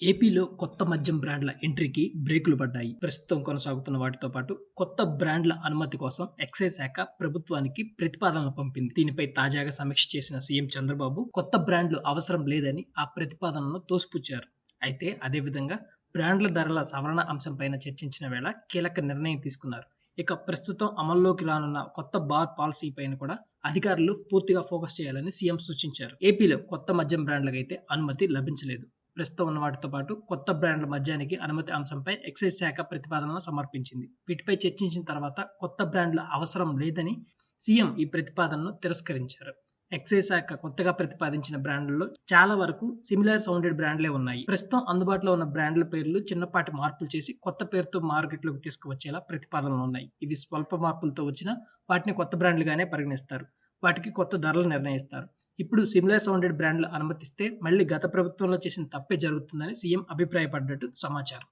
ఏపీలో కొత్త మద్యం బ్రాండ్ల ఎంట్రీకి బ్రేకులు పడ్డాయి. ప్రస్తుతం కొనసాగుతున్న వాటితో పాటు కొత్త బ్రాండ్ల అనుమతి కోసం ఎక్సైజ్ శాఖ ప్రభుత్వానికి ప్రతిపాదనలు పంపింది. దీనిపై తాజాగా సమీక్ష చేసిన సీఎం చంద్రబాబు కొత్త బ్రాండ్లు అవసరం లేదని ఆ ప్రతిపాదనను తోసిపుచ్చారు. అయితే అదేవిధంగా బ్రాండ్ల ధరల సవరణ అంశంపైన చర్చించిన వేళ కీలక నిర్ణయం తీసుకున్నారు. ఇక ప్రస్తుతం అమల్లోకి రానున్న కొత్త బార్ పాలసీ పైన కూడా అధికారులు పూర్తిగా ఫోకస్ చేయాలని సీఎం సూచించారు. ఏపీలో కొత్త మద్యం బ్రాండ్లకైతే అనుమతి లభించలేదు. ప్రస్తుతం ఉన్న వాటితో పాటు కొత్త బ్రాండ్ల మద్యానికి అనుమతి అంశంపై ఎక్సైజ్ శాఖ ప్రతిపాదనను సమర్పించింది. వీటిపై చర్చించిన తర్వాత కొత్త బ్రాండ్ల అవసరం లేదని సీఎం ఈ ప్రతిపాదనను తిరస్కరించారు. ఎక్సైజ్ శాఖ కొత్తగా ప్రతిపాదించిన బ్రాండ్లలో చాలా వరకు సిమిలర్ సౌండెడ్ బ్రాండ్లే ఉన్నాయి. ప్రస్తుతం అందుబాటులో ఉన్న బ్రాండ్ల పేర్లు చిన్నపాటి మార్పులు చేసి కొత్త పేరుతో మార్కెట్లోకి తీసుకువచ్చేలా ప్రతిపాదనలు ఉన్నాయి. ఇవి స్వల్ప మార్పులతో వచ్చిన వాటిని కొత్త బ్రాండ్లుగానే పరిగణిస్తారు. వాటికి కొత్త ధరలు నిర్ణయిస్తారు. ఇప్పుడు సిమిలర్ సౌండెడ్ బ్రాండ్లు అనుమతిస్తే మళ్ళీ గత ప్రభుత్వంలో చేసిన తప్పే జరుగుతుందని సీఎం అభిప్రాయపడ్డట్టు సమాచారం.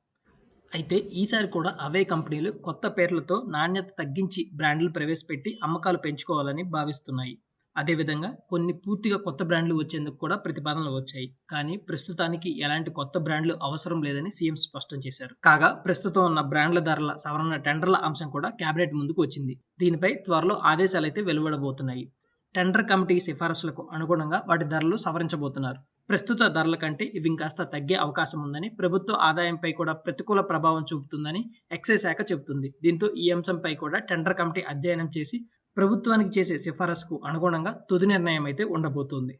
అయితే ఈసారి కూడా అవే కంపెనీలు కొత్త పేర్లతో నాణ్యత తగ్గించి బ్రాండ్లు ప్రవేశపెట్టి అమ్మకాలు పెంచుకోవాలని భావిస్తున్నాయి. అదేవిధంగా కొన్ని పూర్తిగా కొత్త బ్రాండ్లు వచ్చేందుకు కూడా ప్రతిపాదనలు వచ్చాయి. కానీ ప్రస్తుతానికి ఎలాంటి కొత్త బ్రాండ్లు అవసరం లేదని సీఎం స్పష్టం చేశారు. కాగా ప్రస్తుతం ఉన్న బ్రాండ్ల ధరల సవరణ టెండర్ల అంశం కూడా కేబినెట్ ముందుకు వచ్చింది. దీనిపై త్వరలో ఆదేశాలు అయితే వెలువడబోతున్నాయి. టెండర్ కమిటీ సిఫారసులకు అనుగుణంగా వాటి ధరలు సవరించబోతున్నారు. ప్రస్తుత ధరల కంటే ఇవి ఇంకాస్త తగ్గే అవకాశం ఉందని ప్రభుత్వ ఆదాయంపై కూడా ప్రతికూల ప్రభావం చూపుతుందని ఎక్సైజ్ శాఖ చెబుతుంది. దీంతో ఈ అంశంపై కూడా టెండర్ కమిటీ అధ్యయనం చేసి ప్రభుత్వానికి చేసే సిఫారసుకు అనుగుణంగా తుది నిర్ణయం అయితే ఉండబోతోంది.